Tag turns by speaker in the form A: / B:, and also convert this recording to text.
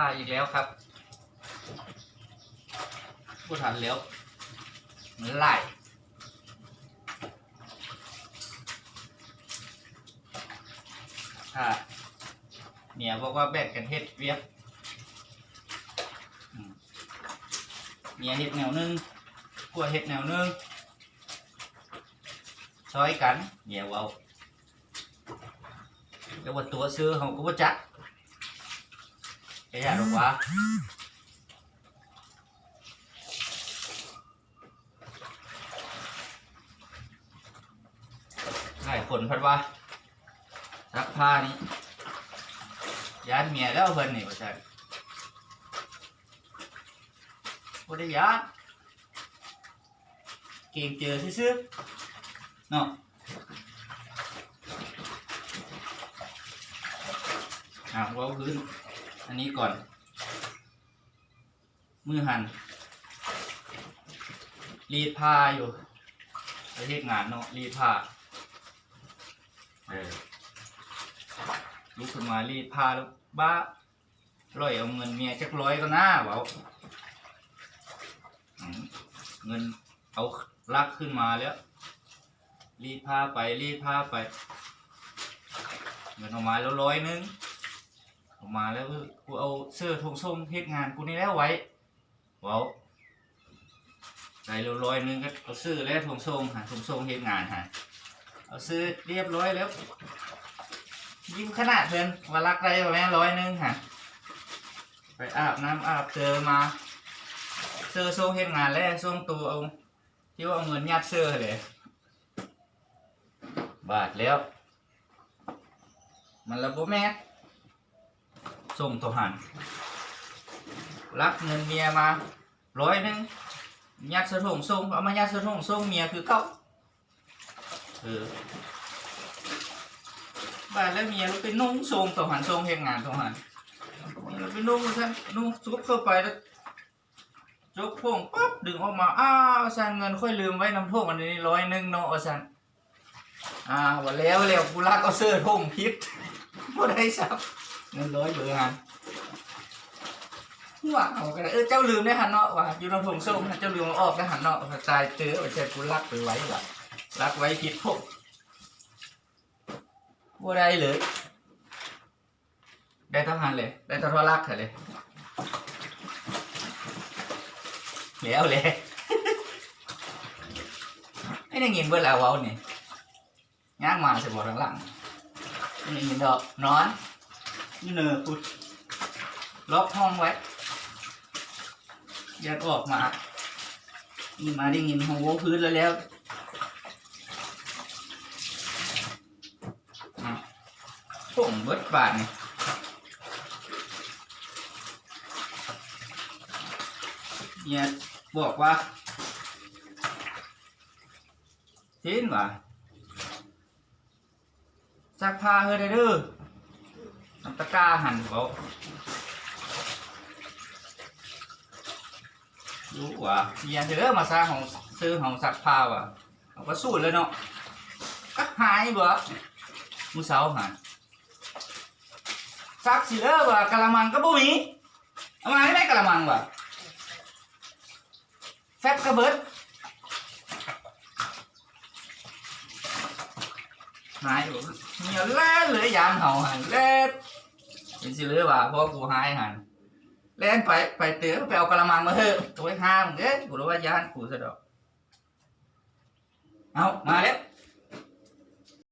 A: ผ้าอีกแล้วครับพูดทันแล้วมันไล่ถ้าเมียบอกว่าแบ่งกันเฮ็ดเวียกเมียเฮ็ดแนวหนึงกลัวเฮ็ดแนวหนึงซอยกันเมียเว้าแต่ว่าตัวซื้อเขาก็บ่จัก ไม่อยากหรอกวะหลายนพัดว่ารักผ้านี้ย้านเมียแล้วเพิ่นนี่ประชันบ่ได้ย้าเก่งเจอซื้อเนาะอะว่าพื้น ก่อน มือหันรีดผ้าอยู่ไปเทศงานเนาะรีดผ้าเออลุกขึ้นมารีดผ้าแล้วบ้าร้อยเอาเงินเมียจักร้อยก็น่าเบาอืมเงินเอาลักขึ้นมาแล้ว รีดผ้าไปรีดผ้าไป เงินออกมาแล้วร้อยหนึง ออกมาแล้วกูเอาเสื้อทงส้มเฮ็ดงานกูนี่แล้วไว้เว้าใส่ร้อยนึงก็เอาเสื้อแล้วทงส้มหาทงส้มเฮ็ดงานหาเอาเสื้อเรียบร้อยแล้ว ยิ้มขนาดเพิ่นว่ารักได้แม่ร้อยนึงฮะไปอาบน้ำอาบเจอมาเสื้อส้มเฮ็ดงานแล้วส้มตัวเอาที่ว่าเอาเงินยัดเสื้อเลยบาทแล้ว มันระบบแม่ ส่งตัวหันรักเงินเมียมาร้อยหนึ่งยัดสะถงส่งเอามายัดสะถงส่งเมียคือเก้าเออบ้านแล้วเมียเราไปนุ่งส่งตัวหันส่งเหตุงานตัวหันเราไปนุ่งท่านนุ่งซุปเข้าไปแล้วจกพงปั๊บดึงออกมาอ้าวสันเงินค่อยลืมไว้น้ำท่วมอันนี้ร้อยหนึ่งเนาะว่าสันอ่าวันแล้วแล้วกูรักเอาเสื้อท่งพิษบ่ได้สับ เงินร้อยเบอร์หันว่าเอาก็ได้เออเจ้าลืมได้หันเนาะว่ะอยู่ในผงส้มนะเจ้าลืมเอาออกได้หันเนาะตายเจอว่าใจกูรักไปไว้ว่ะรักไว้ผิดพวกบ่ได้เลย ได้ท่าหันเลย ได้ท่ารักเถอะเลยแล้วเลยไอ้นี่ยินเบิดแล้วเว้านี่ย่างมาสิบ่หลังๆไอ้นี่ยินดอกนอน นี่เนอพุดล็อกห้องไว้ยัดออกมา นี่มาได้ยินห้องโว้พื้นแล้วแล้วอะผมเบิดบาทนี่เนี่ยบอกว่าทิ้นว่าซักผ้าเฮ้ยได้ เด้อน้ำตะกร้าหั่นเขารู้ว่าเมียเธอมาสร้างของซื้อของสักผ้าว่ะเอาก็สู้เลยเนาะก็หายบ่มือเสาหายซักสิเลอว่ะกะละมังก็บ่มีเอามาให้ได้กะละมังว่ะแฟบกระเบิดหายบ่เมียแล่เลยยามเห่าหันแล่ นเห็นสิเลยว่าเพราะกูหายหันเล่นไปไปเตือไปเอากระมังมาเถอะตัวห้ามเด้กูรู้ว่ายานกูซะดอก เอามาแล้ว